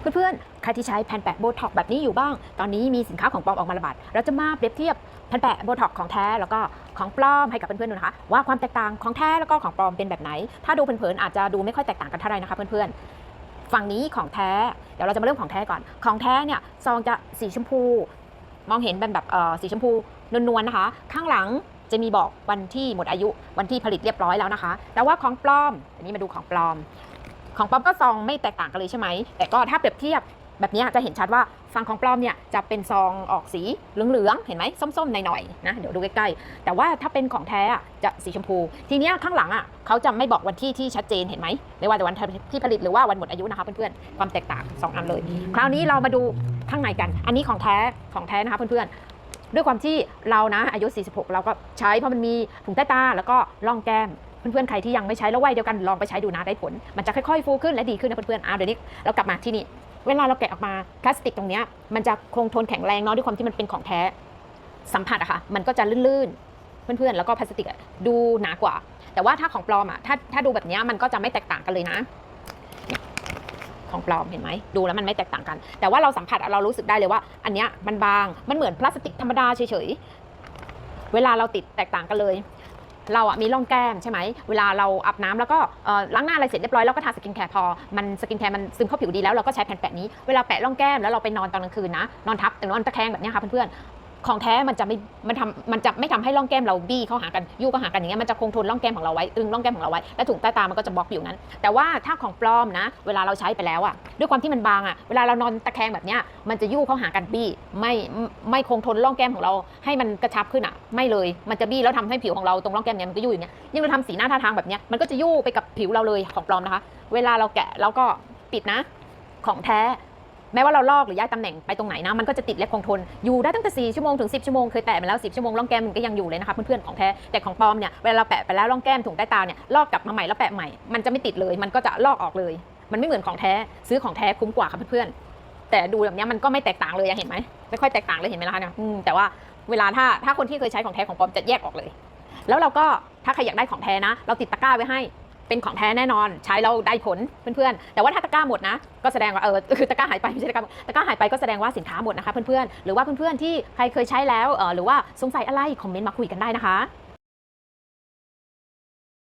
เพื่อนๆ ใครที่ใช้แผ่นแปะโบท็อกแบบนี้อยู่บ้าง ตอนนี้มีสินค้าของปลอมออกมาระบาด เราจะมาเปรียบเทียบแผ่นแปะโบท็อกของแท้แล้วก็ของปลอมให้กับเพื่อนๆดูนะคะ ว่าความแตกต่างของแท้แล้วก็ของปลอมเป็นแบบไหน ถ้าดูเผินๆอาจจะดูไม่ค่อยแตกต่างกันเท่าไหร่นะคะเพื่อนๆ ฝั่งนี้ของแท้ เดี๋ยวเราจะมาเริ่มของแท้ก่อน ของแท้เนี่ยซองจะสีชมพู มองเห็นเป็นแบบเอ่อสีชมพูนวลๆนะคะ ข้างหลังจะมีบอกวันที่หมดอายุวันที่ผลิตเรียบร้อยแล้วนะคะ แต่ว่าของปลอม อันนี้มาดูของปลอม ของปลอมก็ซองไม่แตกต่างกันเลยใช่ไหมแต่ก็ถ้าเปรียบเทียบแบบนี้จะเห็นชัดว่าฝั่งของปลอมเนี่ยจะเป็นซองออกสีเหลืองๆ เห็นไหมส้มๆ หน่อยๆ นะ เดี๋ยวดูใกล้ๆ แต่ว่าถ้าเป็นของแท้จะสีชมพู ทีนี้ข้างหลังอะเขาจะไม่บอกวันที่ที่ชัดเจนเห็นไหมไม่ว่าแต่วันที่ผลิตหรือว่าวันหมดอายุนะคะเพื่อนๆ ความแตกต่างสองอันเลย คราวนี้เรามาดูข้างในกัน อันนี้ของแท้ของแท้นะคะเพื่อนๆ ด้วยความที่เรานะอายุ 46 เราก็ใช้เพราะมันมีถุงใต้ตาแล้วก็ร่องแก้ม เพื่อนๆ ใครที่ยังไม่ใช้แล้ววัยเดียวกันลองไปใช้ดูนะได้ผล มันจะค่อยๆ ฟูขึ้นและดีขึ้นนะเพื่อนๆอ่าเดี๋ยวนี้เรากลับมาที่นี่ เวลาเราแกะออกมาพลาสติกตรงเนี้ยมันจะคงทนแข็งแรงเนาะด้วยความที่มันเป็นของแท้สัมผัสอะค่ะมันก็จะลื่นๆ เพื่อนๆ แล้วก็พลาสติกดูหนากว่า แต่ว่าถ้าของปลอมอะถ้าถ้าดูแบบเนี้ยมันก็จะไม่แตกต่างกันเลยนะของปลอมเห็นไหมดูแล้วมันไม่แตกต่างกัน แต่ว่าเราสัมผัสเรารู้สึกได้เลยว่า อันเนี้ยมันบางมันเหมือนพลาสติกธรรมดาเฉยๆเวลาเราติดแตกต่างกันเลย เราอะมีร่องแก้มใช่ไหมเวลาเราอาบน้ำแล้วก็ล้างหน้าอะไรเสร็จเรียบร้อยแล้วก็ทาสกินแคร์พอมันสกินแคร์มันซึมเข้าผิวดีแล้วเราก็ใช้แผ่นแปะนี้เวลาแปะร่องแก้มแล้วเราไปนอนตอนกลางคืนนะนอนทับแต่นอนตะแคงแบบนี้ค่ะเพื่อนๆ ของแท้มันจะไม่ มันทำมันจะไม่ทำให้ร่องแก้มเราบี้เข้าหากันยู่เข้าหากันอย่างเงี้ยมันจะคงทนร่องแก้มของเราไว้ตึงร่องแก้มของเราไว้และถุงใต้ตามันก็จะบล็อกอยู่นั้น แต่ว่าถ้าของปลอมนะ เวลาเราใช้ไปแล้วอะด้วยความที่มันบางอะเวลาเรานอนตะแคงแบบเนี้ยมันจะยู่เข้าหากันบี้ไม่ไม่คงทนร่องแก้มของเรา ให้มันกระชับขึ้นอะไม่เลยมันจะบี้แล้วทำให้ผิวของเราตรงร่องแก้มเนี้ยมันก็ยู่อย่างเงี้ยยิ่งเราทำสีหน้าท่าทางแบบเนี้ยมันก็จะยู่ไปกับผิวเราเลยของปลอมนะคะ เวลาเราแกะแล้วก็ปิดนะ ของแท้ แม้ว่าเราลอกหรือย้ายตำแหน่งไปตรงไหนนะมันก็จะติดและคงทนอยู่ได้ตั้งแต่ 4 ชั่วโมงถึง 10 ชั่วโมงเคยแตะมาแล้ว 10 ชั่วโมงร่องแก้มมันก็ยังอยู่เลยนะคะเพื่อนๆของแท้แต่ของปลอมเนี่ยเวลาเราแปะไปแล้วร่องแก้มถุงใต้ตาเนี่ยลอกกลับมาใหม่แล้วแปะใหม่มันจะไม่ติดเลยมันก็จะลอกออกเลย มันไม่เหมือนของแท้ซื้อของแท้คุ้มกว่าค่ะเพื่อนๆแต่ดูแบบนี้มันก็ไม่แตกต่างเลยอะเห็นไหมไม่ค่อยแตกต่างเลยเห็นไหมล่ะเนี่ยแต่ว่าเวลาถ้าถ้าคนที่เคยใช้ของแท้ของปลอมจะแยกออกเลย แล้วเราก็ถ้าใครอยากได้ของแท้นะ เราติดตะกร้าไว้ให้ เป็นของแท้แน่นอนใช้เราได้ผลเพื่อนๆ แต่ว่าถ้าตะกร้าหมดนะ ก็แสดงว่าเออคือตะกร้าหายไปไม่ใช่ตะกร้าตะกร้าหายไปก็แสดงว่าสินค้าหมดนะคะเพื่อนๆหรือว่าเพื่อนๆที่ใครเคยใช้แล้วเออหรือว่าสงสัยอะไรคอมเมนต์มาคุยกันได้นะคะ